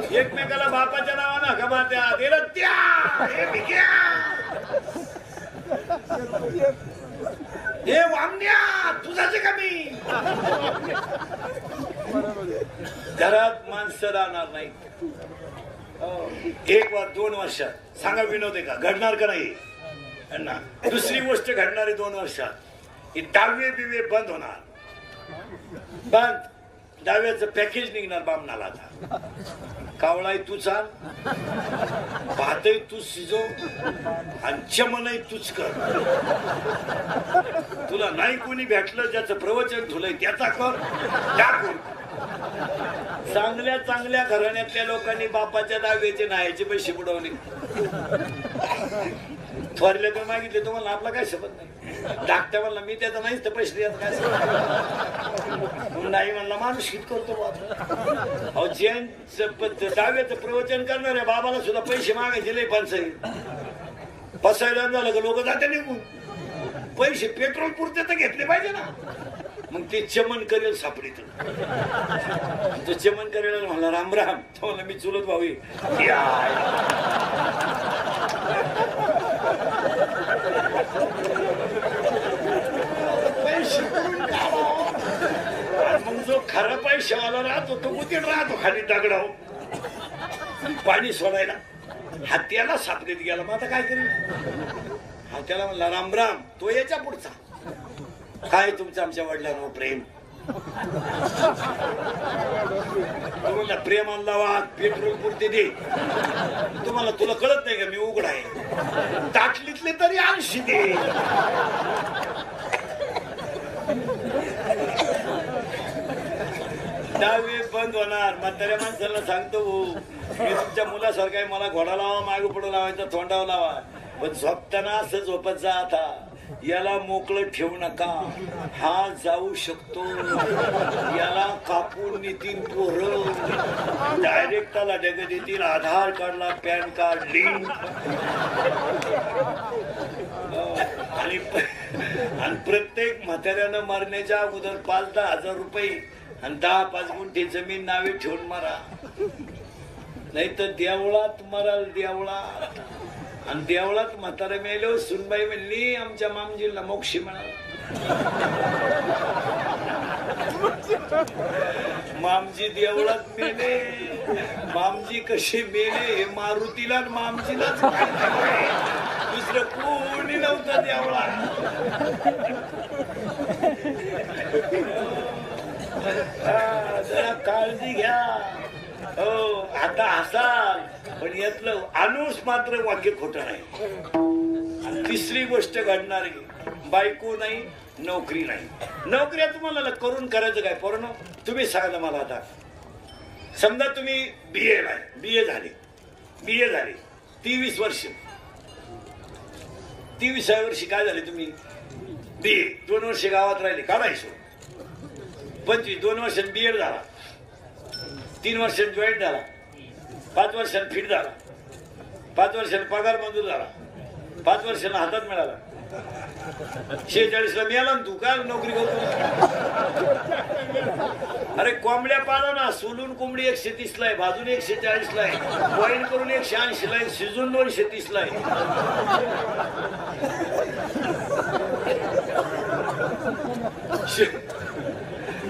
एकमेकाला बापाच्या नावानं गमा त्या त्या हे वामन्या वामण्या तुझाच कमी घरात माणसं राहणार नाही एक वा दोन वर्षात. सांगा विनोद आहे का? घडणार का नाही? ना. दुसरी गोष्ट घडणार आहे दोन वर्षात. ही दहावे बिवे बंद होणार. बंद. दहाव्याचं पॅकेज निघणार बामणाला आता. कावळाही तू चाल भातही तूच शिजव आणि चमनही तूच कर. तुला नाही कोणी भेटलं ज्याचं प्रवचन ठुलंय त्याचा कर. चांगल्या चांगल्या घराण्यातल्या लोकांनी बापाच्या दाव्याचे नायाचे पैसे बुडवले थोरले तर मागितले तुम्हाला आपला काय शपथ नाही? धाकट्या म्हणला मी त्याचा नाहीच तर पैसे देत काय नाही म्हणला माणूस हित करतो बाबा अहो जैनचं दाव्याचं प्रवचन करणाऱ्या बाबाला सुद्धा पैसे मागायचे लय पंचाई फसायला झालं का लोक जाते निघून. पैसे पेट्रोल पुरते तर घेतले पाहिजे ना. मग ते चमन करेल सापडीत तो चमन करेल म्हणला राम राम तो म्हणला मी चुलत भाऊ या. पैसे कुठून काढावं? आणि मग जो खरा पैशावाला राहतो तो कुठे राहतो खाली दगडाव पाणी सोडायला. हात्याला सापडीत गेला मग आता काय करेल हात्याला म्हणला राम राम तो याच्या पुढचा. काय तुमचं आमच्या वडिलांना प्रेम? तुम्हाला प्रेमाला लावा पेट्रोल पुरते दे. तुम्हाला तुला कळत नाही का मी उघड आहे? ताटलीतले तरी आणशी दे. दहावी बंद होणार. म्हाताऱ्या माणसाला सांगतो भाऊ, मी तुमच्या मुलासारखा आहे, मला घोडा लावा मागे पुढे लावायचा तोंडावर लावा. पण झोपताना असं झोपत जा आता. याला मोकळं ठेवू नका. हा जाऊ शकतो. याला कापून नेतील पोर. डायरेक्ट त्याला डग देतील. आधार कार्डला पॅन कार्ड लिंक आणि आणि प्रत्येक म्हाताऱ्यानं मरण्याच्या अगोदर पाच दहा हजार रुपये आणि दहा पाच गुंठे जमीन नावे ठेवून मारा. नाही तर देवळात मराल देवळात. आणि देवळात म्हातारा मेलो सुनबाई म्हणली आमच्या मामजीला मोक्षी म्हणाला. मामजी देवळात मेले. मामजी कसे मेले हे मारुतीला मामजीलाच दुसरं कोणी नव्हतं देवळात. जरा काळजी घ्या. हो आता असाल. पण यातलं अनुस मात्र वाक्य खोट नाही. आणि तिसरी गोष्ट घडणार आहे बायको नाही नोकरी नाही. नोकऱ्या तुम्हाला करून करायचं काय पोरण तुम्ही सांगा मला आता. समजा तुम्ही बी ए बी ए झाले. बी ए झाले. तेवीस वर्ष. तेविसाव्या वर्षी काय झाले तुम्ही? बी ए दोन वर्ष गावात राहिले. काढायचो पंचवीस दोन वर्षात बी एड झाला. तीन वर्षात जॉईंट झाला. पाच वर्षात फिट झाला. पाच वर्षात पगार मंजूर झाला. पाच वर्षांना हातात मिळाला. शेहेचाळीसला मिळाला ना तू काय नोकरी करतो अरे कोंबड्या पाळा ना सोलून कोंबडी एकशे तीसला आहे भाजून एकशे चाळीसला आहे बॉईल करून एकशे ऐंशीला आहे शिजून दोनशे तीसला आहे.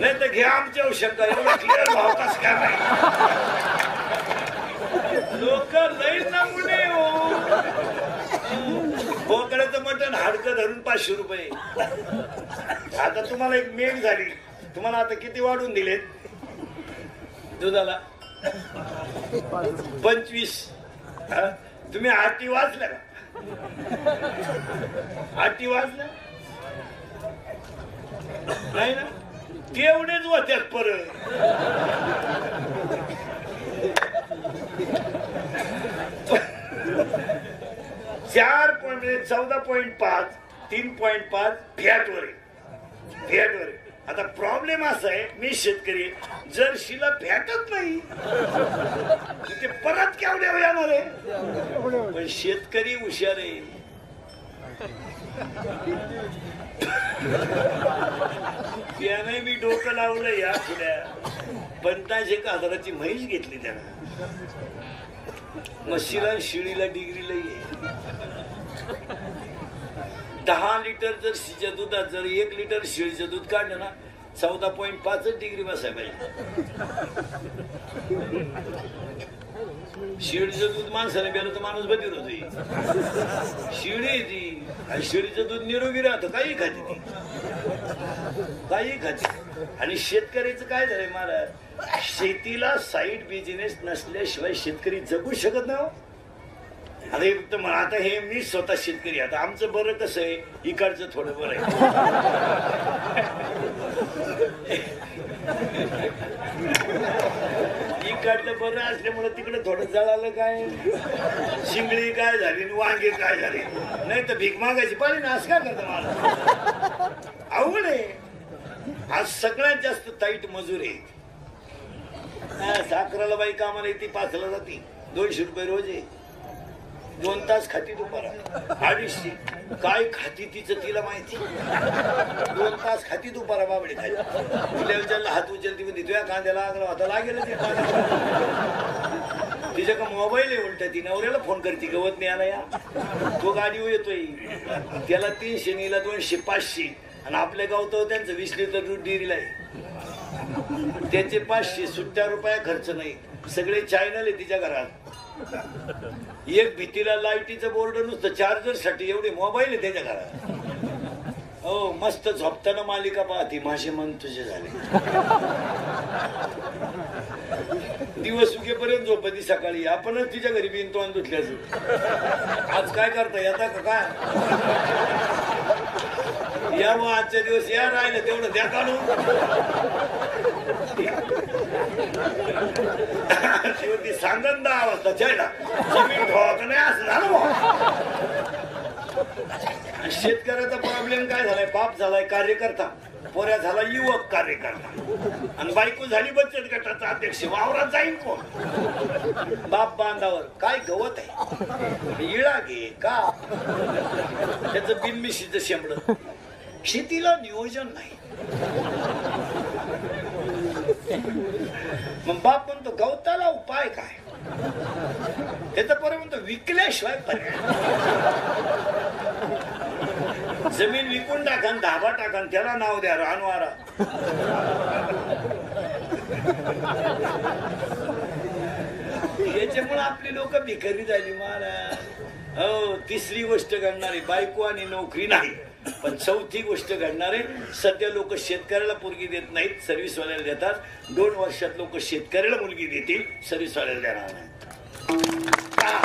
नाही तर घ्या आमच्या औषध क्लिअर भाव कस काय नाही लोक लई नमुने हो. मटण हाडकं धरून पाचशे रुपये. आता तुम्हाला एक मेघ झाली. तुम्हाला आता किती वाढून दिलेत? दुधाला. पंचवीस. तुम्ही आटी वाचल्या का? आटी वाचल्या? नाही ना? तेवढेच होत्यात परत. चार पॉईंट म्हणजे चौदा पॉईंट पाच तीन पॉईंट पाच फॅटवर आहे फॅटवर आहे आता प्रॉब्लेम असा आहे मी शेतकरी जर शिला फॅटच नाही ते परत केवढ्या येणार आहे पण शेतकरी हुशार आहे. त्याने मी डोकं लावलं या पुढ्या. पंताश एका हजाराची म्हैस घेतली त्यानं. म्हशीला शिळीला डिग्रीला ये दहा लिटर जर शिच्या दुधात जर एक लिटर शिळीचं दूध काढलं ना चौदा पॉईंट पाचच डिग्री बसाय पाहिजे. शिडीचं दूध माणसाने गेलं तर माणूस बधीर होतो शिडी ती. आणि शिडीचं दूध निरोगी राहतं काही खाते ती. काही खाते आणि शेतकऱ्याचं काय झालंय महाराज? शेतीला साईड बिझनेस नसल्याशिवाय शेतकरी जगू शकत नाही हो. आता आता हे मी स्वतः शेतकरी आता आमचं बरं कसं आहे? इकडचं थोडं बरं आहे. इकडलं बरं असल्यामुळे तिकडे थोडं जळालं काय? शिंगळी काय झाली वांगे काय झाले? नाही तर भीक मागायची पाणी ना असं काय करतं मला अवघड आहे. आज सगळ्यात जास्त ताईट मजूर आहे हा, साखराला बाई कामाला येते पाचला जाते. दोनशे रुपये रोज आहे. दोन तास खाती दुपारा अडीचशे. काय खाती तिचं तिला माहिती? दोन तास खाती दुपारा बाबडे खाली. तिला विचारलं हात उचलती म्हणजे तुझ्या कांद्याला लागला आता लागेल ते तिच्या का मोबाईल आहे उलट ती नवऱ्याला फोन करते गवत नाही आला या तो गाडी येतोय. त्याला तीनशे नीला दोनशे पाचशे. आणि आपले गावतो त्यांचं वीस लिटर दूध डेअरीला आहे. त्याचे पाचशे सुट्ट्या रुपया खर्च नाही. सगळे चायनल आहे तिच्या घरात. एक भीतीला लाईटीचं बोर्ड नुसतं चार्जरसाठी एवढे मोबाईल आहे त्याच्या घरात. हो मस्त झोपताना मालिका पाहती. माझे मन तुझे झाले. दिवस उगेपर्यंत झोपती सकाळी. आपणच तिच्या घरी बिन तोंड धुतल्याच. आज काय करता येता का काय? या मग आजच्या दिवस या राहिलं तेवढं द्या काढून. शेवटी सांगन दहा वाजता चेडा. जमीन ठोक नाही असं झालं आणि शेतकऱ्याचा प्रॉब्लेम काय झालाय? बाप झालाय कार्यकर्ता पोऱ्या झाला युवक कार्यकर्ता. आणि बायको झाली बचत गटाचा अध्यक्ष वावरात जाईल कोण? बाप बांधावर काय गवत आहे? इळा घे का त्याचं बिनमिशीचं शेंबड. शेतीला नियोजन नाही. मग बाप म्हणतो गवताला उपाय काय? त्याचा पर्यंत म्हणतो विकल्याशिवाय पर्याय जमीन विकून टाकन धाबा टाकन त्याला नाव द्या रानवारा याच्यामुळे आपली लोक भिकारी झाली महाराज. हो तिसरी गोष्ट घडणारी बायको आणि नोकरी नाही. पण चौथी गोष्ट घडणारे सध्या लोक शेतकऱ्याला पोरगी देत नाहीत सर्व्हिसवाल्याला देतात. दोन वर्षात लोक शेतकऱ्याला मुलगी देतील सर्व्हिसवाल्याला देणार नाही का?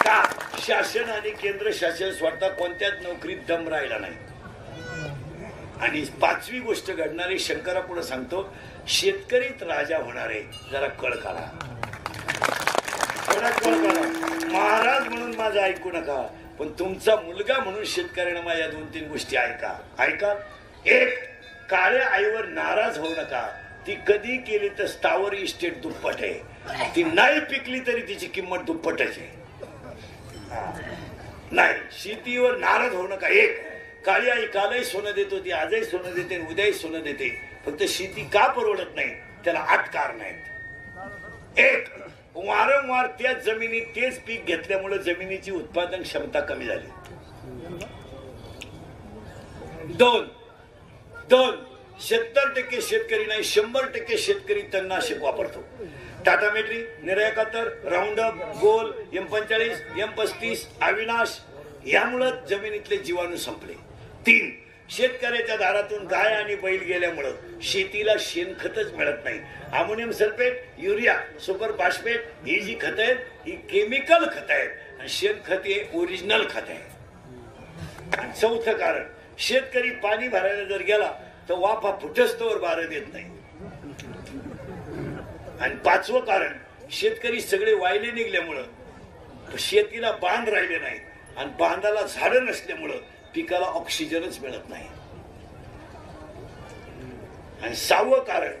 का? शासन आणि केंद्र शासन स्वतः कोणत्याच नोकरीत दम राहिला नाही. आणि पाचवी गोष्ट घडणारी शंकरा पुढे सांगतो शेतकरीत राजा होणार आहे. जरा कळ काढा. जरा कळ काढा. महाराज म्हणून माझं ऐकू नका. पण तुमचा मुलगा म्हणून शेतकऱ्यानं माझ्या दोन तीन गोष्टी ऐका. ऐका. एक काळ्या आईवर नाराज होऊ नका. ती कधी केली तर स्थावर इस्टेट दुप्पट आहे. ती नाही पिकली तरी तिची किंमत दुप्पटच आहे. नाही शेतीवर नाराज होऊ नका. एक काळी आई कालही सोनं देत होती आजही सोनं देते आणि उद्याही सोनं देते. फक्त शेती का परवडत नाही? त्याला आठ कारण आहेत एक वारंवार त्याच जमिनीत तेच पीक घेतल्यामुळे जमिनीची उत्पादन क्षमता कमी झाली. दोन. दोन. सत्तर टक्के शेतकरी नाही शंभर टक्के शेतकरी तणनाशक वापरतो. टाटा मेट्री निर्याकातर राऊंडअप गोल एम पंचेचाळीस एम पस्तीस अविनाश यामुळं जमिनीतले जीवाणू संपले. तीन. शेतकऱ्याच्या दारातून गाय आणि बैल गेल्यामुळं शेतीला शेणखतच मिळत नाही. Ammonium sulphate urea super phosphate ही जी खत आहेत ही केमिकल खत आहेत. आणि शेणखत हे ओरिजिनल खत आहे आणि चौथं कारण शेतकरी पाणी भरायला जर गेला तर वाफा फुटस्तोवर बारं देत नाही. आणि पाचवं कारण शेतकरी सगळे वायले निघल्यामुळं शेतीला बांध राहिले नाहीत. आणि बांधाला झाडं नसल्यामुळं पिकाला ऑक्सिजनच मिळत नाही. आणि सहावं कारण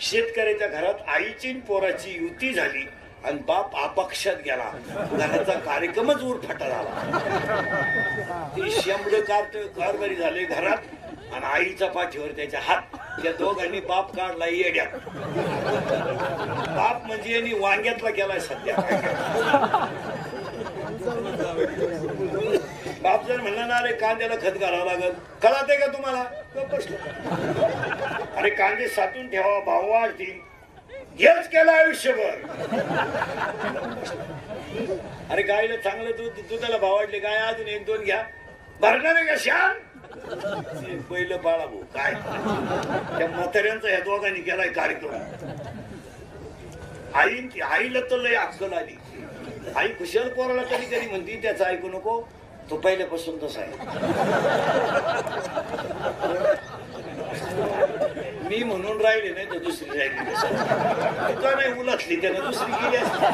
शेतकऱ्याच्या घरात आईची पोराची युती झाली आणि बाप अपक्षात गेला. घराचा कार्यक्रमच उरफाटा झाला ती शेंबड कारतोय कारभारी झाले घरात आणि आईच्या पाठीवर त्याच्या हात. त्या दोघांनी बाप काढला येड्या. बाप म्हणजे यांनी वांग्यातला गेलाय सध्या बाप जर म्हणला ना अरे कांद्याला खत घालावं लागल. कळते का तुम्हाला? अरे कांदे साठून ठेवा भाव वाढतील हेच केलं आयुष्यभर. अरे गायला चांगलं दूध दुधाला भाव वाटले गाय अजून एक दोन घ्या. भरणार आहे का श्याम? पहिलं बाळा भाऊ काय? त्या म्हाताऱ्यांचा ह्या दोघांनी केलाय कार्यक्रम. आई आईला तर लय अक्कल आली. आई खुशाल पोराला कधी कधी म्हणती त्याचं ऐकू नको. तो पहिल्यापासून तसा आहे. मी म्हणून राहिले नाही तर दुसरी राहिली कसं तुका नाही उलटली? त्यानं दुसरी गेली असती.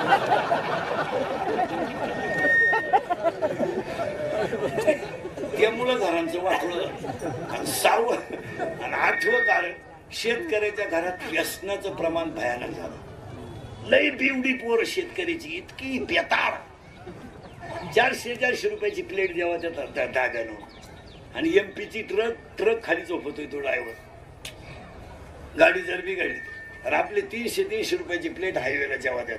त्यामुळं घरांचं वाटलं. आणि सहावं आणि आठवं कारण शेतकऱ्याच्या घरात व्यसनाचं प्रमाण भयानक झालं. लई बिवडी पोर शेतकऱ्याची. इतकी बेताळ. चारशे चारशे रुपयाची प्लेट जेव्हा त्या धाग्यानं आणि एम पीची ट्रक ट्रक खाली झोपतोय तो ड्रायव्हर गाडी जर गाडी तर आपले तीनशे तीनशे रुपयाची प्लेट हायवेला जेव्हा त्यात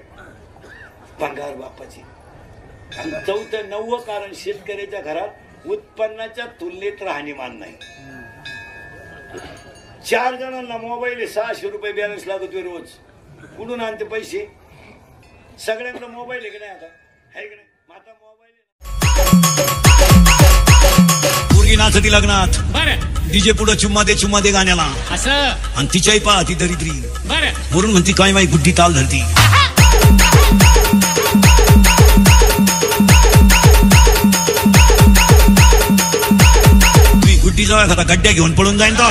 भंगार बापाची. आणि चौथं नववं कारण शेतकऱ्याच्या घरात उत्पन्नाच्या तुलनेत राहणीमान नाही. चार जणांना मोबाईल सहाशे रुपये बॅलन्स लागतोय रोज. कुठून आणते पैसे? सगळ्यांना मोबाईल आहे की नाही आता? आहे की नाही? मग मोबाईल पोरगी नाचती लग्नात. बर. डीजे पुढे चुम्मा दे चुम्मा दे गाण्याला. असं? आणि तिच्याही पहा ती दरिद्री. बर. वरून म्हणती काय माही गुड्डी ताल धरती. तुम्ही गुड्डी जवळ खाता गड्ड्या घेऊन पळून जाईन तो